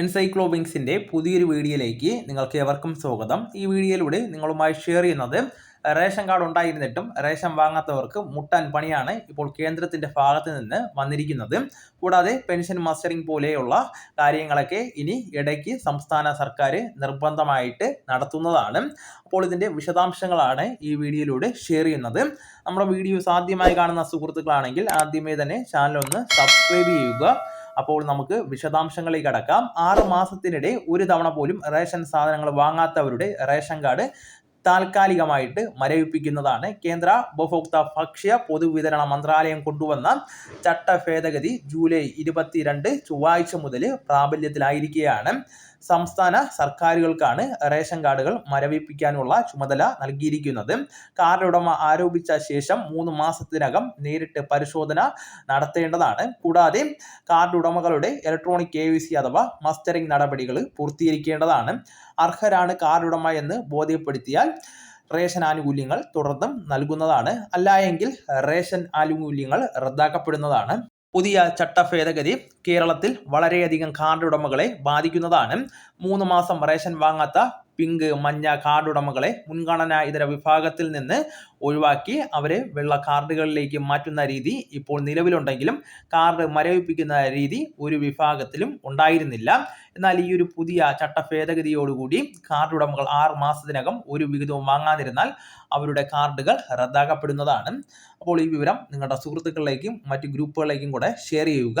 എൻസൈക്ലോബിങ്സിന്റെ പുതിയൊരു വീഡിയോയിലേക്ക് നിങ്ങൾക്ക് എവർക്കും സ്വാഗതം. ഈ വീഡിയോയിലൂടെ നിങ്ങളുമായി ഷെയർ ചെയ്യുന്നത് റേഷൻ കാർഡ് ഉണ്ടായിരുന്നിട്ടും റേഷൻ വാങ്ങാത്തവർക്ക് മുട്ടാൻ പണിയാണ് ഇപ്പോൾ കേന്ദ്രത്തിന്റെ ഭാഗത്ത് നിന്ന് വന്നിരിക്കുന്നത്. കൂടാതെ പെൻഷൻ മസ്റ്ററിംഗ് പോലെയുള്ള കാര്യങ്ങളൊക്കെ ഇനി ഇടയ്ക്ക് സംസ്ഥാന സർക്കാർ നിർബന്ധമായിട്ട് നടത്തുന്നതാണ്. അപ്പോൾ ഇതിന്റെ വിശദാംശങ്ങളാണ് ഈ വീഡിയോയിലൂടെ ഷെയർ ചെയ്യുന്നത്. നമ്മുടെ വീഡിയോസ് ആദ്യമായി കാണുന്ന സുഹൃത്തുക്കളാണെങ്കിൽ ആദ്യമേ തന്നെ ചാനൽ ഒന്ന് സബ്സ്ക്രൈബ് ചെയ്യുക. അപ്പോൾ നമുക്ക് വിശദാംശങ്ങളിലേക്ക് കടക്കാം. ആറ് മാസത്തിനിടെ ഒരു തവണ പോലും റേഷൻ സാധനങ്ങൾ വാങ്ങാത്തവരുടെ റേഷൻ കാർഡ് താൽക്കാലികമായിട്ട് മരവിപ്പിക്കുന്നതാണ് കേന്ദ്ര ഉപഭോക്തൃ ഭക്ഷ്യ പൊതുവിതരണ മന്ത്രാലയം കൊണ്ടുവന്ന ചട്ട ഭേദഗതി ജൂലൈ ഇരുപത്തിരണ്ട് ചൊവ്വാഴ്ച മുതൽ പ്രാബല്യത്തിലായിരിക്കുകയാണ്. സംസ്ഥാന സർക്കാരുകൾക്കാണ് റേഷൻ കാർഡുകൾ മരവിപ്പിക്കാനുള്ള ചുമതല നൽകിയിരിക്കുന്നത്. കാർഡ് ഉടമ ആരോപിച്ച ശേഷം മൂന്ന് മാസത്തിനകം നേരിട്ട് പരിശോധന നടത്തേണ്ടതാണ്. കൂടാതെ കാർഡ് ഉടമകളുടെ ഇലക്ട്രോണിക് കെ അഥവാ മസ്റ്ററിംഗ് നടപടികൾ പൂർത്തീകരിക്കേണ്ടതാണ്. അർഹരാണ് കാർഡ് ഉടമ എന്ന് ബോധ്യപ്പെടുത്തിയാൽ റേഷൻ ആനുകൂല്യങ്ങൾ തുടർന്നും നൽകുന്നതാണ്. അല്ല എങ്കിൽ റേഷൻ ആനുകൂല്യങ്ങൾ റദ്ദാക്കപ്പെടുന്നതാണ്. പുതിയ ചട്ട ഭേദഗതി കേരളത്തിൽ വളരെയധികം കാർഡ് ഉടമകളെ ബാധിക്കുന്നതാണ്. മൂന്ന് മാസം റേഷൻ വാങ്ങാത്ത പിങ്ക് മഞ്ഞ കാർഡ് ഉടമകളെ മുൻഗണനാ ഇതര വിഭാഗത്തിൽ നിന്ന് ഒഴിവാക്കി അവരെ വെള്ള കാർഡുകളിലേക്ക് മാറ്റുന്ന രീതി ഇപ്പോൾ നിലവിലുണ്ടെങ്കിലും കാർഡ് മരവിപ്പിക്കുന്ന രീതി ഒരു വിഭാഗത്തിലും ഉണ്ടായിരുന്നില്ല. എന്നാൽ ഈ ഒരു പുതിയ ചട്ട ഭേദഗതിയോടുകൂടി കാർഡ് ഉടമകൾ ആറ് മാസത്തിനകം ഒരു വിഹിതവും വാങ്ങാതിരുന്നാൽ അവരുടെ കാർഡുകൾ റദ്ദാക്കപ്പെടുന്നതാണ്. അപ്പോൾ ഈ വിവരം നിങ്ങളുടെ സുഹൃത്തുക്കളിലേക്കും മറ്റ് ഗ്രൂപ്പുകളിലേക്കും കൂടെ ഷെയർ ചെയ്യുക.